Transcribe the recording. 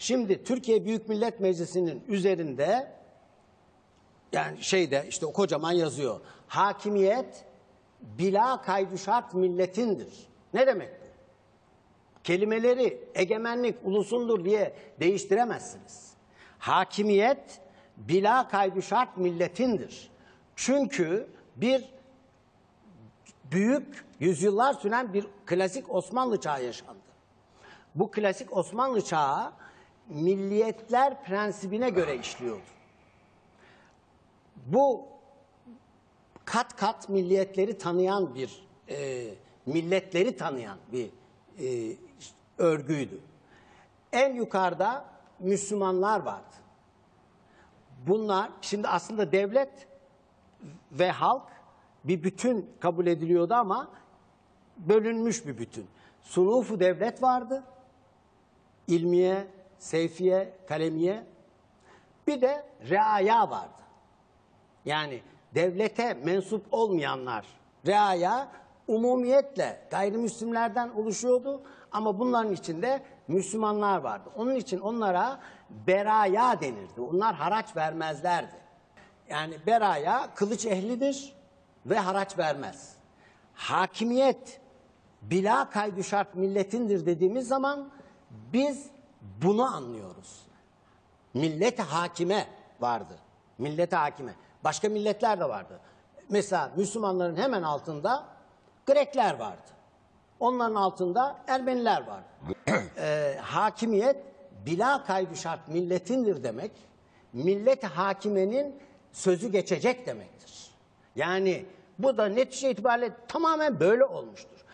Şimdi Türkiye Büyük Millet Meclisi'nin üzerinde yani şeyde işte o kocaman yazıyor. Hakimiyet bila kaydı şart milletindir. Ne demek bu? Kelimeleri egemenlik ulusundur diye değiştiremezsiniz. Hakimiyet bila kaydı şart milletindir. Çünkü bir büyük yüzyıllar süren bir klasik Osmanlı çağı yaşandı. Bu klasik Osmanlı çağı milliyetler prensibine göre işliyordu. Bu kat kat milliyetleri tanıyan bir, e, milletleri tanıyan bir e, örgüydü. En yukarıda Müslümanlar vardı. Bunlar şimdi aslında devlet ve halk bir bütün kabul ediliyordu ama bölünmüş bir bütün. Sunufu devlet vardı. İlmiye, seyfiye, kalemiye. Bir de reaya vardı. Yani devlete mensup olmayanlar, reaya umumiyetle gayrimüslimlerden oluşuyordu ama bunların içinde Müslümanlar vardı. Onun için onlara beraya denirdi. Onlar haraç vermezlerdi. Yani beraya kılıç ehlidir ve haraç vermez. Hakimiyet bila kaydı şart milletindir dediğimiz zaman biz bunu anlıyoruz. Millet hakime vardı. Millet hakime. Başka milletler de vardı. Mesela Müslümanların hemen altında Grekler vardı. Onların altında Ermeniler vardı. Ee, hakimiyet bila kaydı şart milletindir demek. Millet hakimenin sözü geçecek demektir. Yani bu da netice itibariyle tamamen böyle olmuştur.